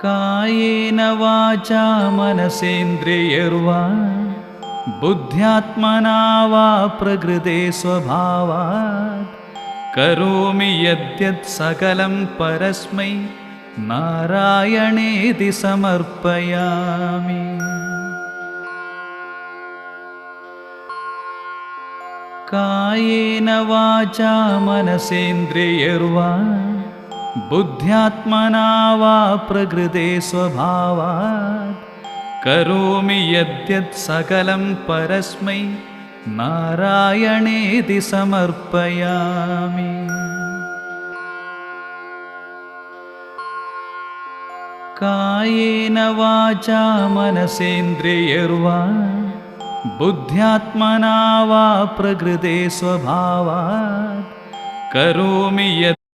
कायेन वाचा मनसेन्द्रियर्वा बुद्ध्यात्मना वा प्रकृते स्वभावात्। करोमि यद्यत् सकलं परस्मै नारायणेति समर्पयामि। कायेन वाचा मनसेन्द्रियर्वा बुद्ध्यात्मना वा प्रकृते स्वभावात्। करोमि यद्यत् सकलं परस्मै नारायणेति समर्पयामि। कायेन वाचा मनसेन्द्रियर्वा बुद्ध्यात्मना वा प्रकृते स्वभावात्। करोमि यद्